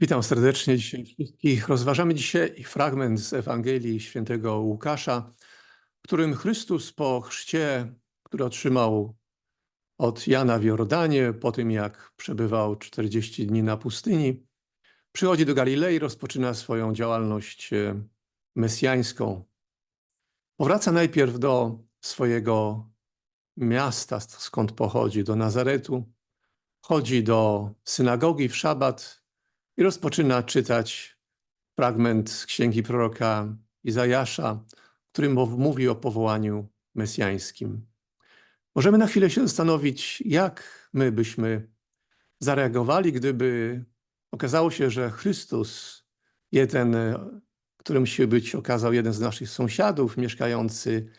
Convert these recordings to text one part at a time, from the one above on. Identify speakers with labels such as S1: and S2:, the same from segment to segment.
S1: Witam serdecznie dzisiaj wszystkich. Rozważamy dzisiaj fragment z Ewangelii świętego Łukasza, w którym Chrystus po chrzcie, który otrzymał od Jana w Jordanie, po tym jak przebywał 40 dni na pustyni, przychodzi do Galilei, rozpoczyna swoją działalność e, mesjańską. Powraca najpierw do swojego miasta, skąd pochodzi, do Nazaretu. Chodzi do synagogi w szabat, i rozpoczyna czytać fragment z księgi proroka Izajasza, w którym mówi o powołaniu mesjańskim. Możemy na chwilę się zastanowić, jak my byśmy zareagowali, gdyby okazało się, że Chrystus, jeden, którym się być okazał jeden z naszych sąsiadów, mieszkający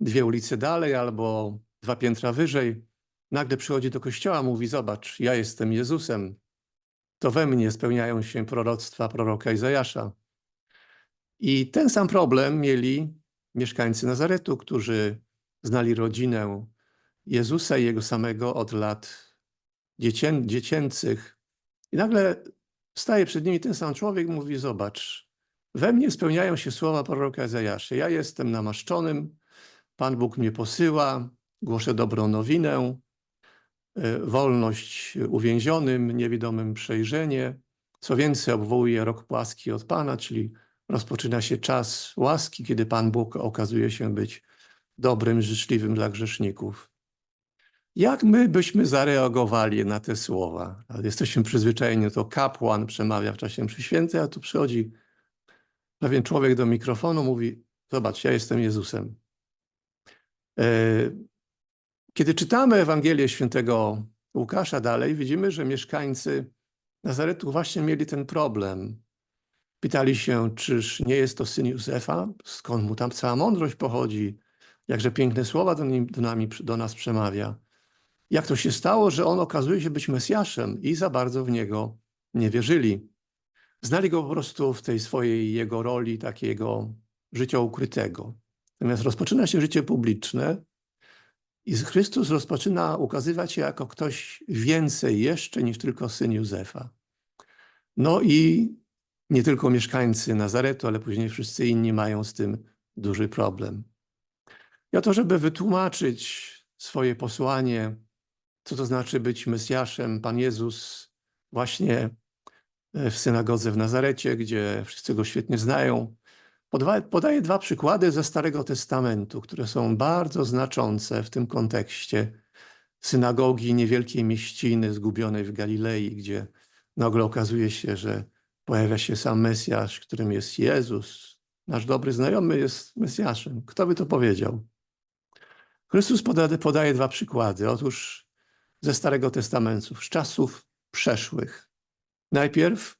S1: dwie ulice dalej albo dwa piętra wyżej, nagle przychodzi do kościoła, mówi: Zobacz, ja jestem Jezusem, to we mnie spełniają się proroctwa proroka Izajasza. I ten sam problem mieli mieszkańcy Nazaretu, którzy znali rodzinę Jezusa i Jego samego od lat dziecię, dziecięcych. I nagle staje przed nimi ten sam człowiek mówi, zobacz, we mnie spełniają się słowa proroka Izajasza. Ja jestem namaszczonym, Pan Bóg mnie posyła, głoszę dobrą nowinę, wolność uwięzionym, niewidomym przejrzenie. Co więcej, obwołuje rok płaski od Pana, czyli rozpoczyna się czas łaski, kiedy Pan Bóg okazuje się być dobrym, życzliwym dla grzeszników. Jak my byśmy zareagowali na te słowa? Jesteśmy przyzwyczajeni, to kapłan przemawia w czasie mszy świętej, a tu przychodzi pewien człowiek do mikrofonu, mówi, zobacz, ja jestem Jezusem. Kiedy czytamy Ewangelię świętego Łukasza dalej, widzimy, że mieszkańcy Nazaretu właśnie mieli ten problem. Pytali się, czyż nie jest to syn Józefa? Skąd mu tam cała mądrość pochodzi? Jakże piękne słowa do, nim, do, nami, do nas przemawia. Jak to się stało, że on okazuje się być Mesjaszem i za bardzo w niego nie wierzyli. Znali go po prostu w tej swojej jego roli takiego życia ukrytego. Natomiast rozpoczyna się życie publiczne i Chrystus rozpoczyna ukazywać się jako ktoś więcej jeszcze niż tylko syn Józefa. No i nie tylko mieszkańcy Nazaretu, ale później wszyscy inni mają z tym duży problem. I oto, żeby wytłumaczyć swoje posłanie, co to znaczy być Mesjaszem, Pan Jezus właśnie w synagodze w Nazarecie, gdzie wszyscy go świetnie znają, Podaję dwa przykłady ze Starego Testamentu, które są bardzo znaczące w tym kontekście synagogi niewielkiej mieściny zgubionej w Galilei, gdzie nagle okazuje się, że pojawia się sam Mesjasz, którym jest Jezus. Nasz dobry znajomy jest Mesjaszem. Kto by to powiedział? Chrystus podaje, podaje dwa przykłady. Otóż ze Starego Testamentu, z czasów przeszłych. Najpierw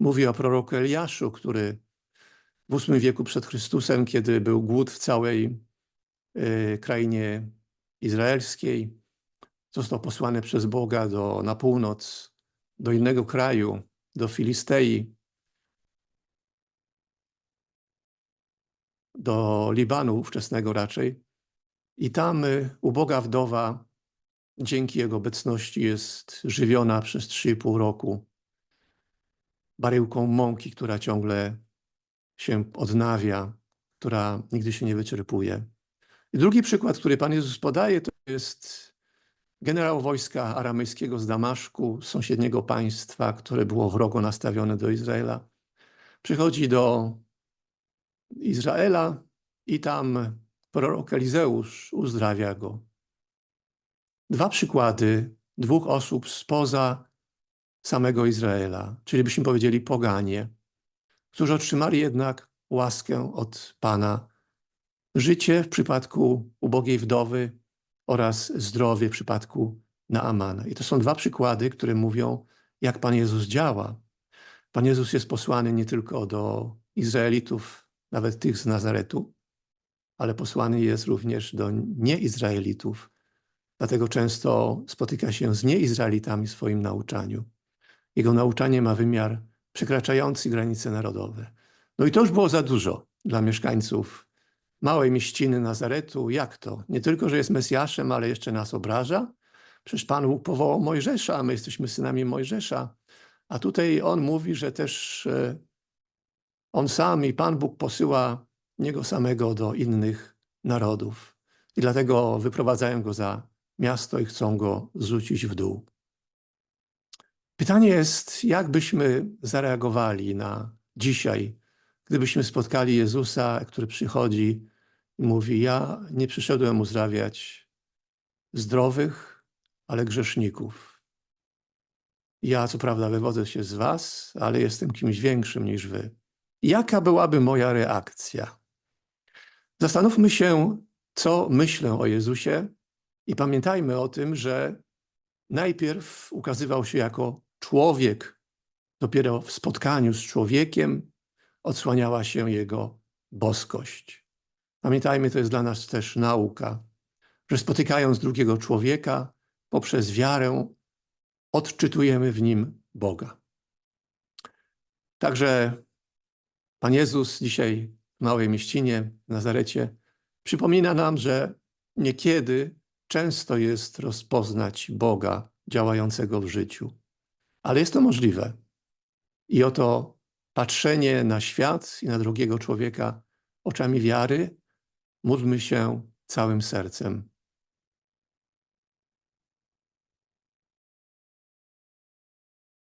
S1: mówi o proroku Eliaszu, który w VIII wieku przed Chrystusem, kiedy był głód w całej y, krainie izraelskiej, został posłany przez Boga do, na północ, do innego kraju, do Filistei, do Libanu ówczesnego raczej. I tam y, uboga wdowa dzięki jego obecności jest żywiona przez 3,5 roku baryłką mąki, która ciągle się odnawia, która nigdy się nie wyczerpuje. I drugi przykład, który Pan Jezus podaje, to jest generał wojska aramejskiego z Damaszku, sąsiedniego państwa, które było wrogo nastawione do Izraela. Przychodzi do Izraela i tam prorok Elizeusz uzdrawia go. Dwa przykłady dwóch osób spoza samego Izraela, czyli byśmy powiedzieli poganie którzy otrzymali jednak łaskę od Pana. Życie w przypadku ubogiej wdowy oraz zdrowie w przypadku Naamana. I to są dwa przykłady, które mówią, jak Pan Jezus działa. Pan Jezus jest posłany nie tylko do Izraelitów, nawet tych z Nazaretu, ale posłany jest również do nieizraelitów. Dlatego często spotyka się z nieizraelitami w swoim nauczaniu. Jego nauczanie ma wymiar przekraczający granice narodowe. No i to już było za dużo dla mieszkańców małej mieściny Nazaretu. Jak to? Nie tylko, że jest Mesjaszem, ale jeszcze nas obraża? Przecież Pan Bóg powołał Mojżesza, a my jesteśmy synami Mojżesza. A tutaj on mówi, że też e, on sam i Pan Bóg posyła niego samego do innych narodów. I dlatego wyprowadzają go za miasto i chcą go zrzucić w dół. Pytanie jest, jak byśmy zareagowali na dzisiaj, gdybyśmy spotkali Jezusa, który przychodzi i mówi: Ja nie przyszedłem uzdrawiać zdrowych, ale grzeszników. Ja, co prawda, wywodzę się z Was, ale jestem kimś większym niż Wy. Jaka byłaby moja reakcja? Zastanówmy się, co myślę o Jezusie i pamiętajmy o tym, że najpierw ukazywał się jako człowiek. Dopiero w spotkaniu z człowiekiem odsłaniała się jego boskość. Pamiętajmy, to jest dla nas też nauka, że spotykając drugiego człowieka poprzez wiarę, odczytujemy w nim Boga. Także Pan Jezus dzisiaj w małej mieścinie, w Nazarecie, przypomina nam, że niekiedy często jest rozpoznać Boga działającego w życiu. Ale jest to możliwe. I oto patrzenie na świat i na drugiego człowieka oczami wiary, módlmy się całym sercem.